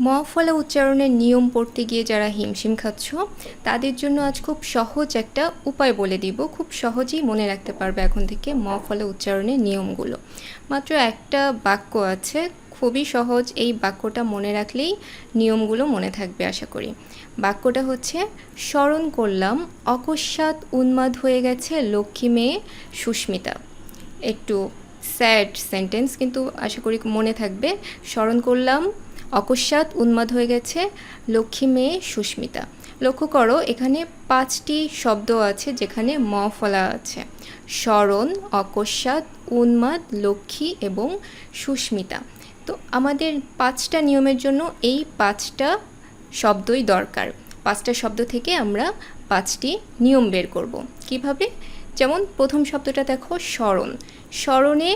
ম ফলা উচ্চারণের নিয়ম পড়তে গিয়ে যারা হিমশিম খাচ্ছ, তাদের জন্য আজ খুব সহজ একটা উপায় বলে দিব। খুব সহজেই মনে রাখতে পারবে এখন থেকে ম ফলা উচ্চারণের নিয়মগুলো। মাত্র একটা বাক্য আছে, খুবই সহজ। এই বাক্যটা মনে রাখলেই নিয়মগুলো মনে থাকবে, আশা করি। বাক্যটা হচ্ছে স্মরণ করলাম, অকস্মাৎ উন্মাদ হয়ে গেছে লক্ষ্মী মেয়ে সুস্মিতা। একটু স্যাড সেন্টেন্স কিন্তু আশা করি মনে থাকবে স্মরণ করলাম অকস্মাৎ উন্মাদ হয়ে গেছে লক্ষ্মী মেয়ে সুস্মিতা। লক্ষ্য করো, এখানে পাঁচটি শব্দ আছে, যেখানে ম ফলা আছে। স্মরণ, অকস্মাৎ, উন্মাদ, লক্ষ্মী এবং সুস্মিতা। তো আমাদের পাঁচটা নিয়মের জন্য এই পাঁচটা শব্দই দরকার। পাঁচটা শব্দ থেকে আমরা পাঁচটি নিয়ম বের করব। কীভাবে? যেমন প্রথম শব্দটা দেখো, স্মরণ। স্মরণে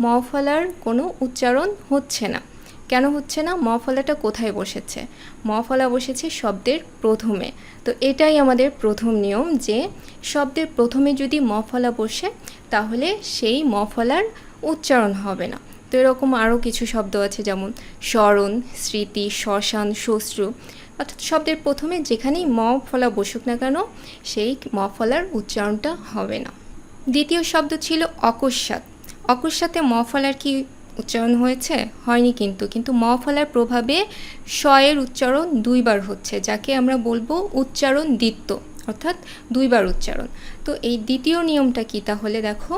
ম ফলার কোনো উচ্চারণ হচ্ছে না। কেন হচ্ছে না ম ফলাটা কোথায় বসেছে? ম ফলা বসেছে শব্দের প্রথমে। তো এটাই আমাদের প্রথম নিয়ম যে শব্দের প্রথমে যদি ম ফলা বসে, তাহলে সেই ম ফলার উচ্চারণ হবে না। তো এরকম আরও কিছু শব্দ আছে যেমন স্মরণ, স্মৃতি, শ্মশান শ্বশ্রু অর্থাৎ শব্দের প্রথমে যেখানেই ম ফলা বসুক না কেন, সেই ম ফলার উচ্চারণটা হবে না। দ্বিতীয় শব্দ ছিল অকস্মাৎ। অকস্মাতে ম ফলার কি উচ্চারণ হয়েছে? হয়নি কিন্তু। কিন্তু ম ফলার প্রভাবে শয়ের উচ্চারণ দুইবার হচ্ছে, যাকে আমরা বলব উচ্চারণ দ্বিত্ব, অর্থাৎ দুইবার উচ্চারণ। তো এই দ্বিতীয় নিয়মটা কি? তাহলে দেখো,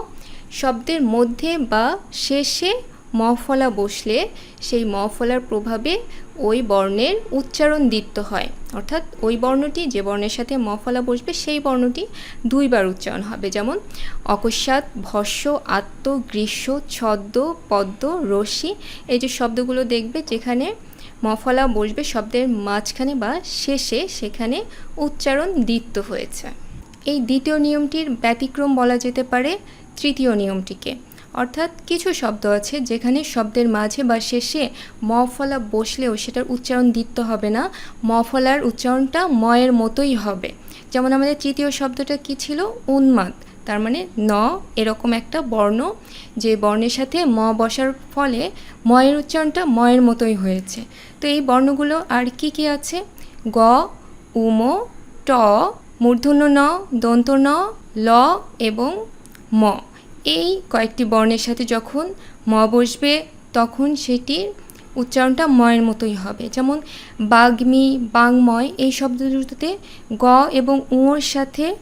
শব্দের মধ্যে বা শেষে ম ফলা বসলে সেই ম ফলার প্রভাবে ওই বর্ণের উচ্চারণ দ্বিত্ব হয়। অর্থাৎ ওই বর্ণটি, যে বর্ণের সাথে ম ফলা বসবে, সেই বর্ণটি দুইবার উচ্চারণ হবে। যেমন, অকস্মাৎ, ভস্য, আত্ম, গ্রীষ্ম, ছদ্ম, পদ্ম, রশ্মি, এই যে শব্দগুলো দেখবে, যেখানে মফলা বসবে শব্দের মাঝখানে বা শেষে, সেখানে উচ্চারণ দ্বিত্ব হয়েছে। এই দ্বিতীয় নিয়মটির ব্যতিক্রম বলা যেতে পারে তৃতীয় নিয়মটিকে। অর্থাৎ কিছু শব্দ আছে যেখানে শব্দের মাঝে বা শেষে ম ফলা বসলেও সেটার উচ্চারণ দ্বিত্ব হবে না। ম ফলার উচ্চারণটা ময়ের মতোই হবে। যেমন আমাদের তৃতীয় শব্দটা কি ছিল? উন্মাদ। তার মানে ন এরকম একটা বর্ণ যে বর্ণের সাথে ম বসার ফলে ময়ের উচ্চারণটা ময়ের মতোই হয়েছে। তো এই বর্ণগুলো আর কি কি আছে? গ উম ট, মূর্ধন্য ন, দন্ত ন, ল এবং ম। এই কয়েকটি বর্ণের সাথে যখন ম বসবে, তখন সেটির উচ্চারণটা ময়ের মতোই হবে। যেমন, বাগ্মি, বাংময় এই শব্দ দুটোতে গ এবং উঁর সাথে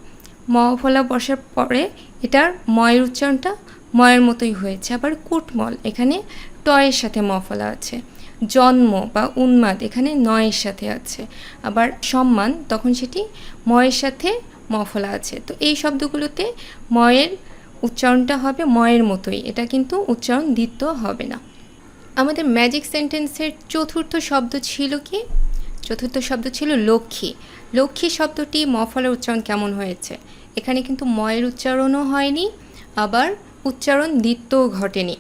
ম ফলা বসার পরে এটার ময়ের উচ্চারণটা ময়ের মতোই হয়েছে। আবার কুটমল, এখানে টয়ের সাথে ম ফলা আছে। জন্ম বা উন্মাদ, এখানে নয়ের সাথে আছে। আবার সম্মান, তখন সেটি ময়ের সাথে ম ফলা আছে। তো এই শব্দগুলোতে ময়ের উচ্চারণটা হবে ময়ের মতোই। এটা কিন্তু উচ্চারণ দ্বিত্ব হবে না। আমাদের ম্যাজিক সেন্টেন্সের চতুর্থ শব্দ ছিল কি? চতুর্থ শব্দ ছিল লক্ষ্মী। লক্ষ্মী শব্দটি মফলের ফলের উচ্চারণ কেমন হয়েছে? এখানে কিন্তু ময়ের উচ্চারণও হয়নি, আবার উচ্চারণ দ্বিত্বও ঘটেনি।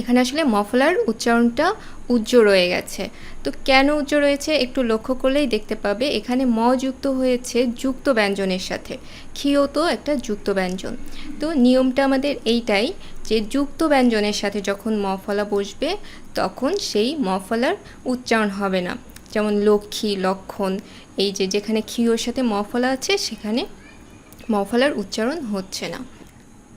এখানে আসলে মফলার উচ্চারণটা উজ্জ্ব রয়ে গেছে। তো কেন উজ্জ্ব রয়েছে একটু লক্ষ্য করলেই দেখতে পাবে, এখানে ম যুক্ত হয়েছে যুক্ত ব্যঞ্জনের সাথে। ক্ষীয় তো একটা যুক্ত ব্যঞ্জন। তো নিয়মটা আমাদের এইটাই যে যুক্ত ব্যঞ্জনের সাথে যখন মফলা বসবে, তখন সেই মফলার উচ্চারণ হবে না। যেমন লক্ষ্মী, লক্ষণ, এই যে যেখানে ক্ষীয়র সাথে মফলা আছে, সেখানে মফলার উচ্চারণ হচ্ছে না।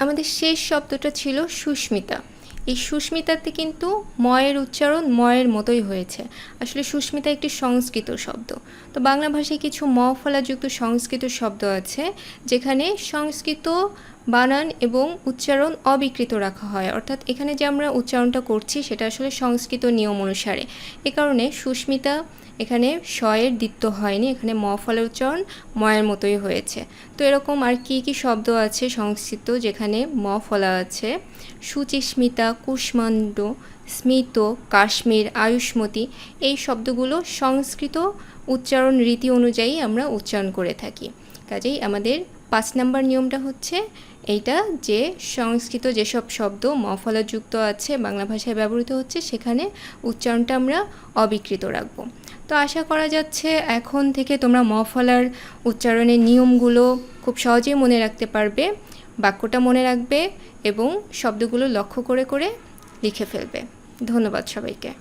আমাদের শেষ শব্দটা ছিল সুস্মিতা। এই সুস্মিতাতে কিন্তু ময়ের উচ্চারণ ময়ের মতোই হয়েছে। আসলে সুস্মিতা একটি সংস্কৃত শব্দ। তো বাংলা ভাষায় কিছু ম ফলাযুক্ত সংস্কৃত শব্দ আছে, যেখানে সংস্কৃত, বানান এবং উচ্চারণ অবিকৃত রাখা হয়। অর্থাৎ এখানে যে আমরা উচ্চারণটা করছি, সেটা আসলে সংস্কৃত নিয়ম অনুসারে। এ কারণে সুস্মিতা এখানে শয়ের দ্বিত্ব হয়নি, এখানে ম ফলের উচ্চারণ ময়ের মতোই হয়েছে। তো এরকম আর কি কি শব্দ আছে সংস্কৃত যেখানে ম ফলা আছে? সুচিস্মিতা, কুষ্মাণ্ড, স্মিত, কাশ্মীর, আয়ুষ্মতি এই শব্দগুলো সংস্কৃত উচ্চারণ রীতি অনুযায়ী আমরা উচ্চারণ করে থাকি। কাজেই আমাদের পাঁচ নাম্বার নিয়মটা হচ্ছে এইটা যে সংস্কৃত যেসব শব্দ মফলাযুক্ত আছে, বাংলা ভাষায় ব্যবহৃত হচ্ছে, সেখানে উচ্চারণটা আমরা অবিকৃত রাখব। তো আশা করা যাচ্ছে এখন থেকে তোমরা মফলার উচ্চারণের নিয়মগুলো খুব সহজেই মনে রাখতে পারবে, বাক্যটা মনে রাখবে এবং শব্দগুলো লক্ষ্য করে করে লিখে ফেলবে। ধন্যবাদ সবাইকে।